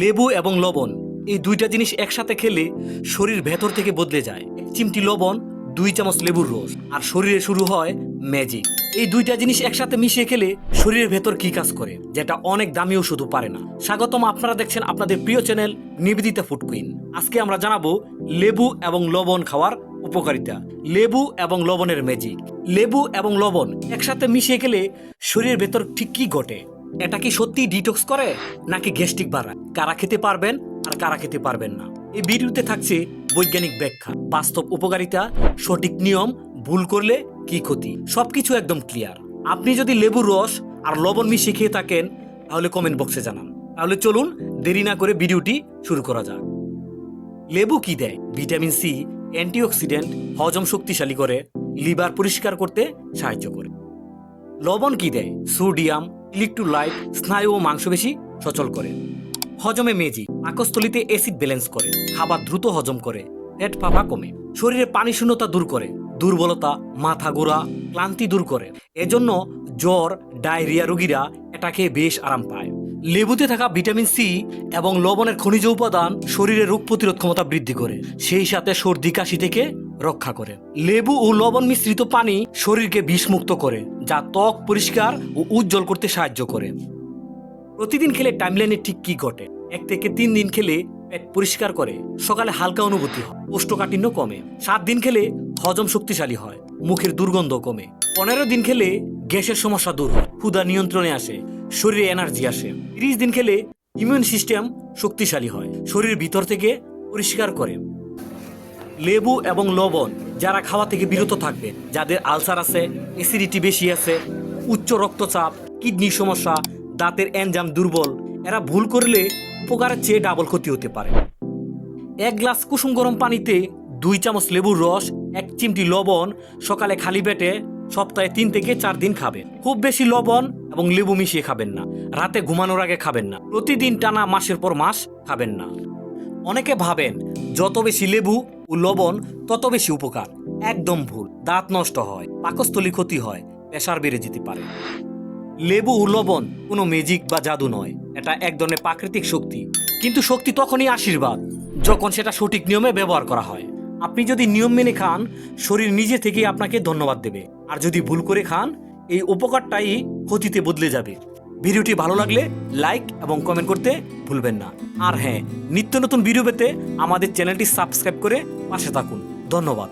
লেবু এবং লবণ, এই দুইটা জিনিস একসাথে খেলে শরীর ভেতর থেকে বদলে যায়। চিমটি লবণ, দুই চামচ লেবুর রস, আর শরীরে শুরু হয় ম্যাজিক। এই দুইটা জিনিস একসাথে মিশিয়ে খেলে শরীরের ভেতর কি কাজ করে, যেটা অনেক দামি ওষুধও পারে না। স্বাগতম, আপনারা দেখছেন আপনাদের প্রিয় চ্যানেল নিবেদিতা ফুড কুইন। আজকে আমরা জানাব লেবু এবং লবণ খাওয়ার উপকারিতা, লেবু এবং লবণের ম্যাজিক। লেবু এবং লবণ একসাথে মিশিয়ে গেলে শরীরের ভেতর ঠিক কি ঘটে? এটা কি সত্যি ডিটক্স করে, নাকি গ্যাস্ট্রিক বাড়ায়? কারা খেতে পারবেন আর কারা খেতে পারবেন না। এই ভিডিওতে থাকছে বৈজ্ঞানিক ব্যাখ্যা, বাস্তব উপকারিতা, সঠিক নিয়ম, ভুল করলে কি ক্ষতি, সবকিছু একদম ক্লিয়ার। আপনি যদি লেবুর রস আর লবণ মিশিয়ে খেয়ে থাকেন, তাহলে কমেন্ট বক্সে জানান। তাহলে চলুন দেরি না করে ভিডিওটি শুরু করা যাক। লেবু কি দেয়? ভিটামিন সি, অ্যান্টিঅক্সিডেন্ট, হজম শক্তিশালী করে, লিভার পরিষ্কার করতে সাহায্য করে। লবণ কি দেয়? সোডিয়াম, ইলেকট্রোলাইট, স্নায়ু ও মাংসপেশি সচল করে। হজমে মেজি, পাকস্থলিতে অ্যাসিড ব্যালেন্স করে, খাবার দ্রুত হজম করে, পেট ফাঁপা কমে শরীরে পানি শূন্যতা দূর করে, দুর্বলতা, মাথা গোড়া, ক্লান্তি দূর করে। এজন্য জ্বর, ডায়রিয়া রোগীরা এটা খেয়ে বেশ আরাম পায়। লেবুতে থাকা ভিটামিন সি এবং লবণের খনিজ উপাদান শরীরে রোগ প্রতিরোধ ক্ষমতা বৃদ্ধি করে, সেই সাথে সর্দি, কাশি থেকে রক্ষা করে। লেবু ও লবণ মিশ্রিত পানি শরীরকে বিষমুক্ত করে, যা ত্বক পরিষ্কার ও উজ্জ্বল করতে সাহায্য করে। প্রতিদিন খেলে টাইমলাইনে ঠিক কি ঘটে? এক থেকে তিন দিন খেলে পেট পরিষ্কার করে, সকালে হালকা অনুভূতি হয়, কোষ্ঠকাঠিন্য কমে। সাত দিন খেলে হজম শক্তিশালী হয়, মুখের দুর্গন্ধ কমে। পনেরো দিন খেলে গ্যাসের সমস্যা দূর হয়, ক্ষুধা নিয়ন্ত্রণে আসে, শরীরে এনার্জি আসে। তিরিশ দিন খেলে ইমিউন সিস্টেম শক্তিশালী হয় শরীর ভিতর থেকে পরিষ্কার করে। লেবু এবং লবণ যারা খাওয়া থেকে বিরত থাকবে, যাদের আলসার আছে অ্যাসিডিটি বেশি আছে, উচ্চ রক্তচাপ, কিডনির সমস্যা, দাঁতের এনজাম দুর্বল, এরা ভুল করলে উপকারের চেয়ে ডাবল ক্ষতি হতে পারে। এক গ্লাস কুসুম গরম পানিতে দুই চামচ লেবুর রস, এক চিমটি লবণ, সকালে খালি পেটে সপ্তাহে তিন থেকে চার দিন খাবেন। খুব বেশি লবণ এবং লেবু মিশিয়ে খাবেন না। রাতে ঘুমানোর আগে খাবেন না। প্রতিদিন টানা মাসের পর মাস খাবেন না। অনেকে ভাবেন, যত বেশি লেবু ও লবণ, তত বেশি উপকার। একদম ভুল। দাঁত নষ্ট হয়, পাকস্থলী ক্ষতি হয় প্রেশার বেড়ে যেতে পারে। লেবু ও লবণ কোনো ম্যাজিক বা জাদু নয়। এটা এক ধরনের প্রাকৃতিক শক্তি। কিন্তু শক্তি তখনই আশীর্বাদ, যখন সেটা সঠিক নিয়মে ব্যবহার করা হয়। আপনি যদি নিয়ম মেনে খান, শরীর নিজে থেকেই আপনাকে ধন্যবাদ দেবে। আর যদি ভুল করে খান, এই উপকারটাই ক্ষতিতে বদলে যাবে। ভিডিওটি ভালো লাগলে লাইক এবং কমেন্ট করতে ভুলবেন না। আর হ্যাঁ নিত্য নতুন ভিডিও পেতে আমাদের চ্যানেলটি সাবস্ক্রাইব করে পাশে থাকুন। ধন্যবাদ।